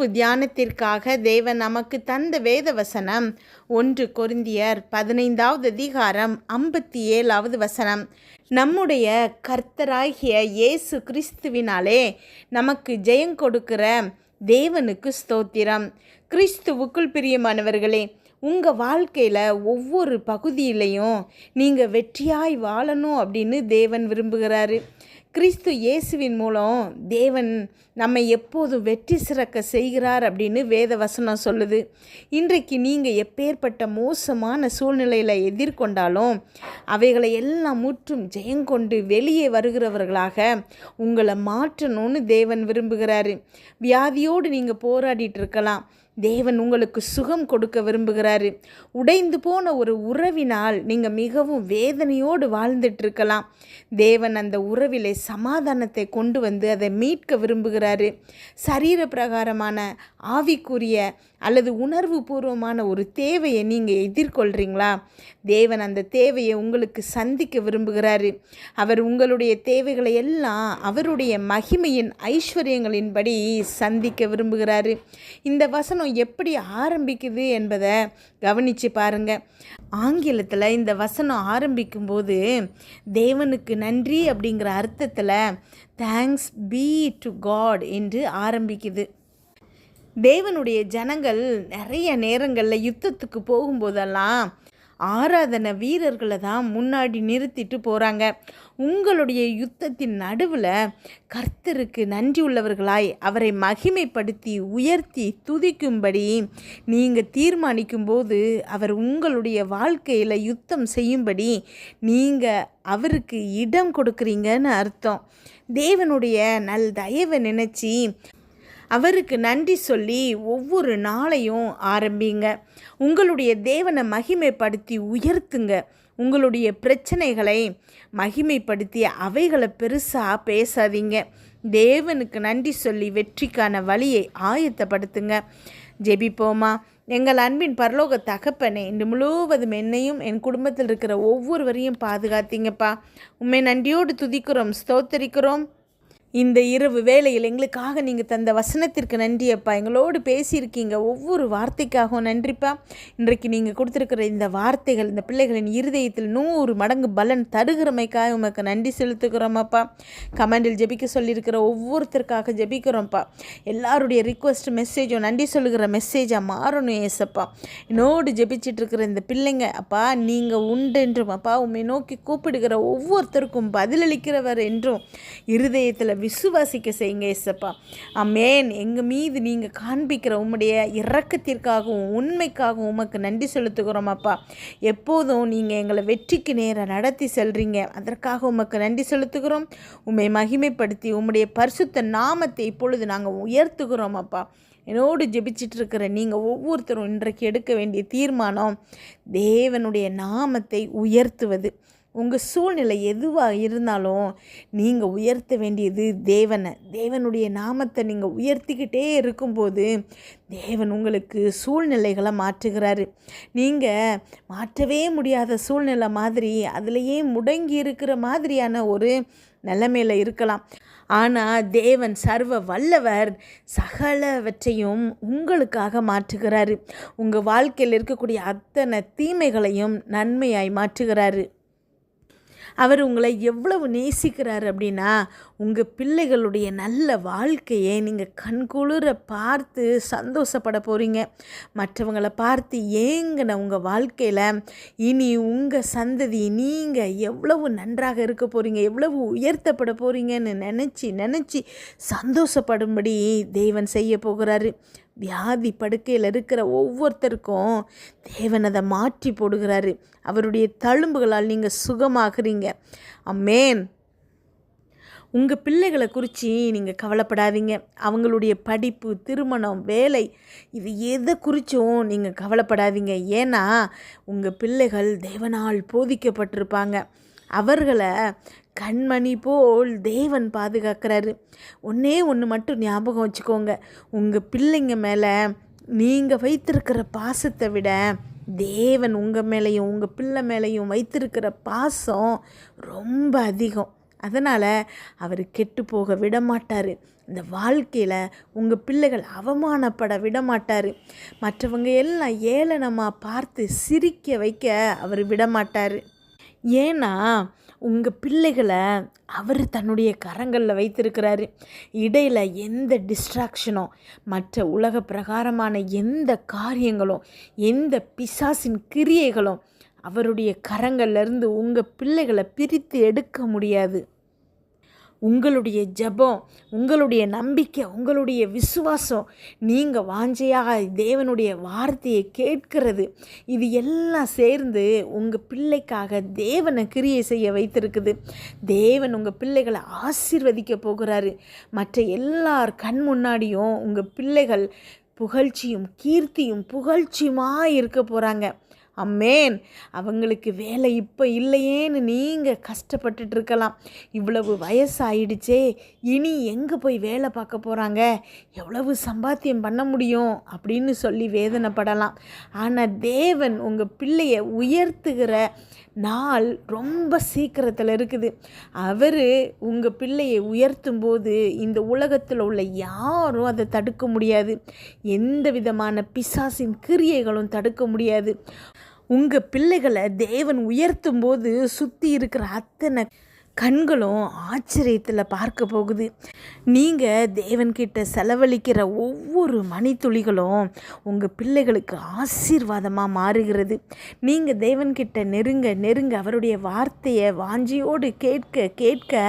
இரவு தியானத்திற்காக தேவன் நமக்கு தந்த வேத வசனம் ஒன்று கொருந்தியர் பதினைந்தாவது அதிகாரம் ஐம்பத்தி ஏழாவது வசனம். நம்முடைய கர்த்தராகிய இயேசு கிறிஸ்துவினாலே நமக்கு ஜெயம் கொடுக்கிற தேவனுக்கு ஸ்தோத்திரம். கிறிஸ்துவுக்குள் பிரியமானவர்களே உங்கள் வாழ்க்கையில் ஒவ்வொரு பகுதியிலையும் நீங்கள் வெற்றியாய் வாழணும் அப்படின்னு தேவன் விரும்புகிறாரு. கிறிஸ்து இயேசுவின் மூலம் தேவன் நம்மை எப்போதும் வெற்றி சிறக்க செய்கிறார் அப்படின்னு வேத வசனம் சொல்லுது. இன்றைக்கு நீங்கள் எப்பேற்பட்ட மோசமான சூழ்நிலையில் எதிர்கொண்டாலும் அவைகளை எல்லாம் முற்றும் ஜெயங்கொண்டு வெளியே வருகிறவர்களாக உங்களை மாற்றணும்னு தேவன் விரும்புகிறாரு. வியாதியோடு நீங்கள் போராடிட்டு இருக்கலாம். தேவன் உங்களுக்கு சுகம் கொடுக்க விரும்புகிறாரு. உடைந்து போன ஒரு உறவினால் நீங்கள் மிகவும் வேதனையோடு வாழ்ந்துட்டுருக்கலாம். தேவன் அந்த உறவிலே சமாதானத்தை கொண்டு வந்து அதை மீட்க விரும்புகிறாரு. சரீர பிரகாரமான ஆவிக்குரிய அல்லது உணர்வு பூர்வமான ஒரு தேவையை நீங்கள் எதிர்கொள்கிறீங்களா தேவன் அந்த தேவையை உங்களுக்கு சந்திக்க விரும்புகிறாரு. அவர் உங்களுடைய தேவைகளை எல்லாம் அவருடைய மகிமையின் ஐஸ்வர்யங்களின்படி சந்திக்க விரும்புகிறாரு. இந்த வசனம் வசனம் எப்படி ஆரம்பிக்குது என்பதை கவனித்து பாருங்கள் ஆங்கிலத்தில் இந்த வசனம் ஆரம்பிக்கும்போது தேவனுக்கு நன்றி அப்படிங்கிற அர்த்தத்தில் தேங்க்ஸ் பீ டு காட் என்று ஆரம்பிக்குது. தேவனுடைய ஜனங்கள் நிறைய நேரங்களில் யுத்தத்துக்கு போகும்போதெல்லாம் ஆராதனை வீரர்களை தான் முன்னாடி நிறுத்திட்டு போகிறாங்க உங்களுடைய யுத்தத்தின் நடுவில் கர்த்தருக்கு நன்றி உள்ளவர்களாய் அவரை மகிமைப்படுத்தி உயர்த்தி துதிக்கும்படி நீங்கள் தீர்மானிக்கும் போது அவர் உங்களுடைய வாழ்க்கையில் யுத்தம் செய்யும்படி நீங்கள் அவருக்கு இடம் கொடுக்குறீங்கன்னு அர்த்தம். தேவனுடைய நல் தயவை நினச்சி அவருக்கு நன்றி சொல்லி ஒவ்வொரு நாளையும் ஆரம்பிங்க. உங்களுடைய தேவனை மகிமைப்படுத்தி உயர்த்துங்க. உங்களுடைய பிரச்சனைகளை மகிமைப்படுத்தி அவைகளை பெருசாக பேசாதீங்க. தேவனுக்கு நன்றி சொல்லி வெற்றிக்கான வழியை ஆயத்தப்படுத்துங்க. ஜெபிப்போமா? எங்கள் அன்பின் பரலோக தகப்பனே இன்று முழுவதும் என்னையும் என் குடும்பத்தில் இருக்கிற ஒவ்வொருவரையும் பாதுகாத்தீங்கப்பா. உண்மை நன்றியோடு துதிக்கிறோம் ஸ்தோத்தரிக்கிறோம். இந்த இரவு வேளையில் எங்களுக்காக நீங்கள் தந்த வசனத்திற்கு நன்றி அப்பா. எங்களோடு பேசியிருக்கீங்க ஒவ்வொரு வார்த்தைக்காகவும் நன்றிப்பா இன்றைக்கு நீங்கள் கொடுத்துருக்கிற இந்த வார்த்தைகள் இந்த பிள்ளைகளின் இருதயத்தில் நூறு மடங்கு பலன் தருகிறமைக்காக உமக்கு நன்றி செலுத்துகிறோமப்பா கமெண்டில் ஜெபிக்க சொல்லியிருக்கிற ஒவ்வொருத்தருக்காக ஜெபிக்கிறோம்ப்பா எல்லாருடைய ரிக்வஸ்ட் மெசேஜும் நன்றி சொல்லுகிற மெசேஜாக மாறணும் ஏசப்பா என்னோடு ஜெபிச்சிட்டு இருக்கிற இந்த பிள்ளைங்க அப்பா நீங்கள் உண்டு என்றும் அப்பா உண்மை நோக்கி கூப்பிடுகிற ஒவ்வொருத்தருக்கும் பதிலளிக்கிறவர் என்றும் இருதயத்தில் விசுவாசிக்க செய்யுங்க ஏசப்பா அமேன் எங்கள் மீது நீங்கள் காண்பிக்கிற உம்முடைய இரக்கத்திற்காகவும் உண்மைக்காகவும் உமக்கு நன்றி செலுத்துகிறோம் அப்பா. எப்போதும் நீங்கள் எங்களை வெற்றிக்கு நேரம் நடத்தி செல்றீங்க. அதற்காக உமக்கு நன்றி செலுத்துகிறோம். உண்மை மகிமைப்படுத்தி உம்முடைய பரிசுத்த நாமத்தை இப்பொழுது நாங்கள் உயர்த்துகிறோம் அப்பா. என்னோடு ஜெபிச்சிட்டு இருக்கிற நீங்கள் ஒவ்வொருத்தரும் இன்றைக்கு எடுக்க வேண்டிய தீர்மானம் தேவனுடைய நாமத்தை உயர்த்துவது. உங்கள் சூழ்நிலை எதுவாக இருந்தாலும் நீங்கள் உயர்த்த வேண்டியது தேவனை. தேவனுடைய நாமத்தை நீங்கள் உயர்த்திக்கிட்டே இருக்கும்போது தேவன் உங்களுக்கு சூழ்நிலைகளை மாற்றுகிறாரு. நீங்கள் மாற்றவே முடியாத சூழ்நிலை மாதிரி அதுலேயே முடங்கி இருக்கிற மாதிரியான ஒரு நிலைமையில் இருக்கலாம். ஆனால் தேவன் சர்வ வல்லவர் சகலவற்றையும் உங்களுக்காக மாற்றுகிறாரு. உங்கள் வாழ்க்கையில் இருக்கக்கூடிய அத்தனை தீமைகளையும் நன்மையாய் மாற்றுகிறாரு. அவர் உங்களை எவ்வளவு நேசிக்கிறார் அப்படின்னா உங்கள் பிள்ளைகளுடைய நல்ல வாழ்க்கையை நீங்கள் கண்குளிர பார்த்து சந்தோஷப்பட போகிறீங்க மற்றவங்களை பார்த்து ஏங்கின உங்கள் வாழ்க்கையில் இனி உங்கள் சந்ததி நீங்கள் எவ்வளவு நன்றாக இருக்க போகிறீங்க எவ்வளவு உயர்த்தப்பட போகிறீங்கன்னு நினச்சி நினச்சி சந்தோஷப்படும்படி தெய்வன் செய்ய போகிறாரு. வியாதி படுக்கையில் இருக்கிற ஒவ்வொருத்தருக்கும் தேவன் அதை மாற்றி போடுகிறாரு. அவருடைய தழும்புகளால் நீங்கள் சுகமாகிறீங்க. அம்மேன் உங்கள் பிள்ளைகளை குறித்து நீங்கள் கவலைப்படாதீங்க. அவங்களுடைய படிப்பு திருமணம் வேலை இது எதை குறித்தும் நீங்கள் கவலைப்படாதீங்க. ஏன்னா உங்கள் பிள்ளைகள் தேவனால் போதிக்கப்பட்டிருப்பாங்க. அவர்களை கண்மணி போல் தேவன் பாதுகாக்கிறாரு. ஒன்றே ஒன்று மட்டும் ஞாபகம் வச்சுக்கோங்க. உங்கள் பிள்ளைங்க மேலே நீங்கள் வைத்திருக்கிற பாசத்தை விட தேவன் உங்கள் மேலேயும் உங்கள் பிள்ளை மேலேயும் வைத்திருக்கிற பாசம் ரொம்ப அதிகம். அதனால் அவர் கெட்டு போக விட மாட்டார் இந்த வாழ்க்கையில் உங்கள் பிள்ளைகள் அவமானப்பட விட மாட்டார் மற்றவங்க எல்லாம் ஏளனமாக பார்த்து சிரிக்க வைக்க அவர் விட மாட்டார் ஏன்னா உங்கள் பிள்ளைகளை அவர் தன்னுடைய கரங்களில் வைத்திருக்கிறாரு. இடையில் எந்த டிஸ்ட்ராக்ஷனோ மற்ற உலக பிரகாரமான எந்த காரியங்களும் எந்த பிசாசின் கிரியைகளும் அவருடைய கரங்கள்லேருந்து உங்கள் பிள்ளைகளை பிரித்து எடுக்க முடியாது. உங்களுடைய ஜெபம் உங்களுடைய நம்பிக்கை உங்களுடைய விசுவாசம் நீங்கள் வாஞ்சையாக தேவனுடைய வார்த்தையை கேட்கிறது. இது எல்லாம் சேர்ந்து உங்கள் பிள்ளைக்காக தேவனை கிரியை செய்ய வைத்திருக்குது. தேவன் உங்கள் பிள்ளைகளை ஆசீர்வதிக்க போகிறாரு. மற்ற எல்லார் கண் முன்னாடியும் உங்கள் பிள்ளைகள் புகழ்ச்சியும் கீர்த்தியும் புகழ்ச்சியுமாக இருக்க போகிறாங்க அம்மேன் அவங்களுக்கு வேலை இப்போ இல்லையேன்னு நீங்கள் கஷ்டப்பட்டுட்டு இருக்கலாம் இவ்வளவு வயசாயிடுச்சே இனி எங்கே போய் வேலை பார்க்க போகிறாங்க எவ்வளவு சம்பாத்தியம் பண்ண முடியும்? அப்படின்னு சொல்லி வேதனைப்படலாம். ஆனால் தேவன் உங்கள் பிள்ளையை உயர்த்துகிற நாள் ரொம்ப சீக்கிரத்தில் இருக்குது. அவர் உங்கள் பிள்ளையை உயர்த்தும் போது இந்த உலகத்தில் உள்ள யாரும் அதை தடுக்க முடியாது. எந்த விதமான பிசாசின் கிரியைகளும் தடுக்க முடியாது. உங்கள் பிள்ளைகளை தேவன் உயர்த்தும் போது சுற்றி இருக்கிற அத்தனை கண்களும் ஆச்சரியத்தில் பார்க்க போகுது. நீங்கள் தேவன்கிட்ட செலவழிக்கிற ஒவ்வொரு மணித்துளிகளும் உங்கள் பிள்ளைகளுக்கு ஆசீர்வாதமாக மாறுகிறது. நீங்கள் தேவன்கிட்ட நெருங்க நெருங்க அவருடைய வார்த்தையை வாஞ்சியோடு கேட்க கேட்க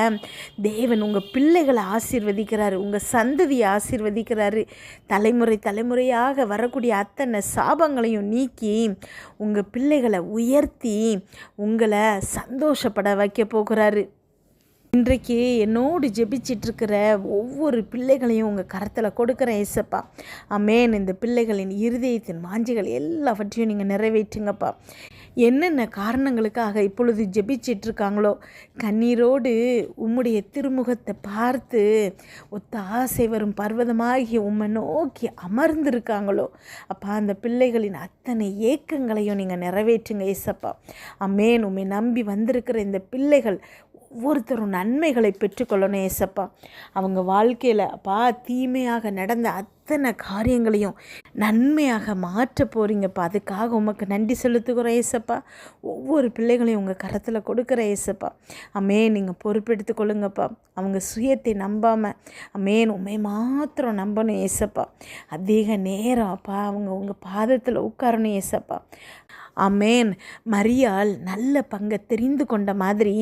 தேவன் உங்கள் பிள்ளைகளை ஆசீர்வதிக்கிறாரு உங்கள் சந்ததியை ஆசீர்வதிக்கிறாரு. தலைமுறை தலைமுறையாக வரக்கூடிய அத்தனை சாபங்களையும் நீக்கி உங்கள் பிள்ளைகளை உயர்த்தி உங்களை சந்தோஷப்பட வைக்க போகிறாரு. இன்றைக்கு என்னோடு ஜெபிச்சிட்ருக்கிற ஒவ்வொரு பிள்ளைகளையும் உங்கள் கரத்தில் கொடுக்குறேன் ஏசப்பா. அமேன் இந்த பிள்ளைகளின் இருதயத்தின் வாஞ்சிகள் எல்லாவற்றையும் நீங்கள் நிறைவேற்றுங்கப்பா. என்னென்ன காரணங்களுக்காக இப்பொழுது ஜெபிச்சிட்ருக்காங்களோ கண்ணீரோடு உம்முடைய திருமுகத்தை பார்த்து ஒத்த ஆசை வரும் பர்வதமாகி உம்மை நோக்கி அமர்ந்திருக்காங்களோ அப்பா அந்த பிள்ளைகளின் அத்தனை ஏக்கங்களையும் நீங்கள் நிறைவேற்றுங்க ஏசப்பா. அமேன் உம்மை நம்பி வந்திருக்கிற இந்த பிள்ளைகள் ஒவ்வொருத்தரும் நன்மைகளை பெற்றுக்கொள்ளணும் ஏசப்பா. அவங்க வாழ்க்கையில் அப்பா தீமையாக நடந்த அத்தனை காரியங்களையும் நன்மையாக மாற்ற போகிறீங்கப்பா அதுக்காக உமக்கு நன்றி செலுத்துகிறோம் ஏசப்பா ஒவ்வொரு பிள்ளைகளையும் உங்கள் கரத்தில் கொடுக்குற ஏசப்பா அமே நீங்கள் பொறுப்பெடுத்து கொள்ளுங்கப்பா. அவங்க சுயத்தை நம்பாமல் அமேன் உண்மை மாத்திரம் நம்பணும் ஏசப்பா அதிக நேரம் அப்பா அவங்க உங்கள் பாதத்தில் உட்காரணும் ஏசப்பா அமேன். மரியால் நல்ல பங்கை தெரிந்து கொண்ட மாதிரி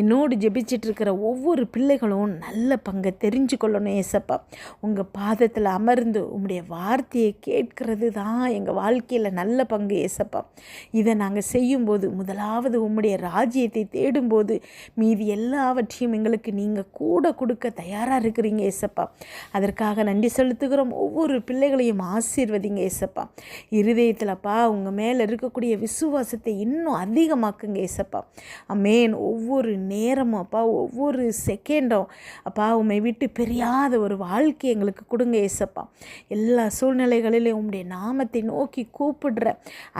என்னோடு ஜெபிச்சிட்டு இருக்கிற ஒவ்வொரு பிள்ளைகளும் நல்ல பங்கை தெரிஞ்சு கொள்ளணும் ஏசப்பா உங்கள் பாதத்தில் அமர் அமர்ந்து உங்களுடைய வார்த்தையை கேட்கறது தான் எங்கள் வாழ்க்கையில் நல்ல பங்கு ஏசப்பா. இதை நாங்கள் செய்யும்போது முதலாவது உம்முடைய ராஜ்யத்தை தேடும்போது மீதி எல்லாவற்றையும் எங்களுக்கு நீங்கள் கூட கொடுக்க தயாராக இருக்கிறீங்க ஏசப்பா. அதற்காக நன்றி செலுத்துகிறோம். ஒவ்வொரு பிள்ளைகளையும் ஆசீர்வதிங்க ஏசப்பா. இருதயத்தில்ப்பா உங்கள் மேலே இருக்கக்கூடிய விசுவாசத்தை இன்னும் அதிகமாக்குங்க ஏசப்பா. அமேன். ஒவ்வொரு நேரமும் அப்பா ஒவ்வொரு செகண்டும் அப்பா உண்மை விட்டு பிரியாத ஒரு வாழ்க்கை எங்களுக்கு கொடுங்க ஏசப்பா. எல்லா சூழ்நிலைகளிலும் உம்முடைய நாமத்தை நோக்கி கூப்பிடுற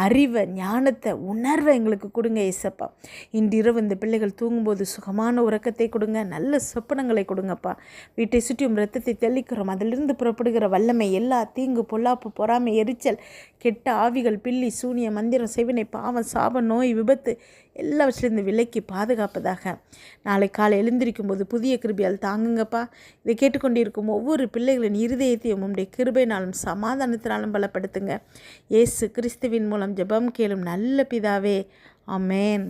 அறிவை ஞானத்தை உணர்வை எங்களுக்கு கொடுங்க ஏசப்பா. இன்றிரவு இந்த பிள்ளைகள் தூங்கும்போது சுகமான உறக்கத்தை கொடுங்க நல்ல சொப்பனங்களை கொடுங்கப்பா. வீட்டை சுற்றியும் ரத்தத்தை தெளிக்கிறோம். அதிலிருந்து புறப்படுகிற வல்லமை எல்லா தீங்கு பொல்லாப்பு பொறாமை எரிச்சல் கெட்ட ஆவிகள் பில்லி சூனிய மந்திரம் செவினை பாவம் சாப நோய் விபத்து எல்லாவற்றிலிருந்து விலைக்கு பாதுகாப்பதாக. நாளை காலை எழுந்திருக்கும் போது புதிய கிருபியால் தாங்குங்கப்பா. இதை கேட்டுக்கொண்டிருக்கும் ஒவ்வொரு பிள்ளைகளின் இருதயத்தையும் உடைய கிருபைனாலும் சமாதானத்தினாலும் பலப்படுத்துங்க. இயேசு கிறிஸ்துவின் மூலம் ஜெபம் கேளும் நல்ல பிதாவே. அமேன்